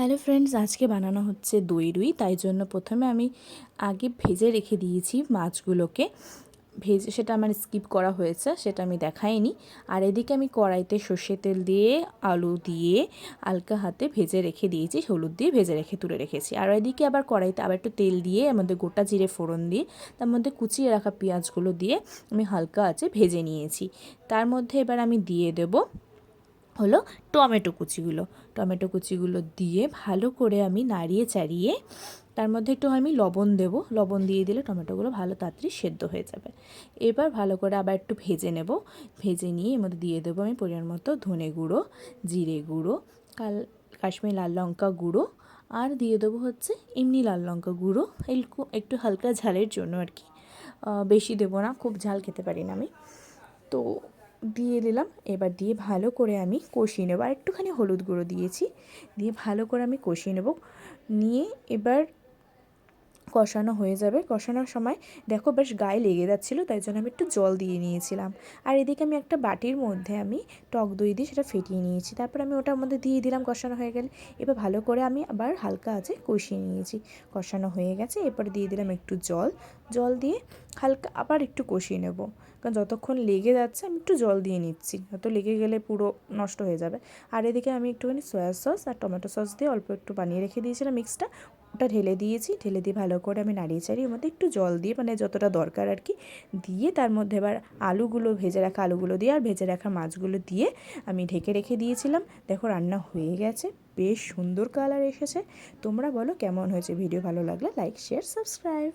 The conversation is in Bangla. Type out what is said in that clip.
হ্যালো ফ্রেন্ডস আজকে বানানো হচ্ছে দই রুই, তাই জন্য প্রথমে আমি আগে ভেজে রেখে দিয়েছি মাছগুলোকে। ভেজে সেটা আমার স্কিপ করা হয়েছে, সেটা আমি দেখাইনি। আর এদিকে আমি কড়াইতে সর্ষে তেল দিয়ে, আলু দিয়ে, হালকা হাতে ভেজে রেখে দিয়েছি, হলুদ দিয়ে ভেজে রেখে তুলে রেখেছি। আর এদিকে আবার কড়াইতে আবার একটু তেল দিয়ে, এর মধ্যে গোটা জিরে ফোড়ন দিয়ে, তার মধ্যে কুচিয়ে রাখা পেঁয়াজগুলো দিয়ে আমি হালকা আছে ভেজে নিয়েছি। তার মধ্যে এবার আমি দিয়ে দেবো হলো টমেটো কুচিগুলো। টমেটো কুচিগুলো দিয়ে ভালো করে আমি নাড়িয়ে চাড়িয়ে তার মধ্যে একটু আমি লবণ দেব। লবণ দিয়ে দিলে টমেটোগুলো ভালো তাড়াতাড়ি সেদ্ধ হয়ে যাবে। এবার ভালো করে আবার একটু ভেজে নেব। ভেজে নিয়ে এর মধ্যে দিয়ে দেবো আমি পরিমাণ মতো ধনে গুঁড়ো, জিরে গুঁড়ো, কাল কাশ্মীর লাল লঙ্কা গুঁড়ো আর দিয়ে দেবো হচ্ছে এমনি লাল লঙ্কা গুঁড়ো। একটু একটু হালকা ঝালের জন্য আর কি। বেশি দেবো না, খুব ঝাল খেতে পারি না আমি। তো দিয়ে দিলাম। এবার দিয়ে ভালো করে আমি কষিয়ে নেব। আর একটুখানি হলুদ গুঁড়ো দিয়েছি। দিয়ে ভালো করে আমি কষিয়ে নেব। নিয়ে এবার কষানো হয়ে যাবে। কষানোর সময় দেখো বেশ গায়ে লেগে যাচ্ছিল, তাই জন্য আমি একটু জল দিয়ে নিয়েছিলাম। আর এদিকে আমি একটা বাটির মধ্যে আমি টক দই দিয়ে সেটা ফেটিয়ে নিয়েছি। তারপর আমি ওটার মধ্যে দিয়ে দিলাম, কষানো হয়ে গেলে। এবার ভালো করে আমি আবার হালকা আছে কষিয়ে নিয়েছি। কষানো হয়ে গেছে, এরপর দিয়ে দিলাম একটু জল। জল দিয়ে হালকা আবার একটু কষিয়ে নেব। কারণ যতক্ষণ লেগে যাচ্ছে, আমি একটু জল দিয়ে নিচ্ছি। হয়তো লেগে গেলে পুরো নষ্ট হয়ে যাবে। আর এদিকে আমি একটুখানি সয়া সস আর টমেটো সস দিয়ে অল্প একটু বানিয়ে রেখে দিয়েছিলাম মিক্সটা। ওটা ঢেলে দিয়েছি, ঢেলে দিয়ে ভালো করে আমি নাড়িয়ে চাড়িয়ে মধ্যে একটু জল দিয়ে মানে যতটা দরকার আর কি, দিয়ে তার মধ্যে এবার আলুগুলো, ভেজে রাখা আলুগুলো দিয়ে আর ভেজে রাখা মাছগুলো দিয়ে আমি ঢেকে রেখে দিয়েছিলাম। দেখো রান্না হয়ে গেছে, বেশ সুন্দর কালার এসেছে। তোমরা বলো কেমন হয়েছে? ভিডিও ভালো লাগলে লাইক শেয়ার সাবস্ক্রাইব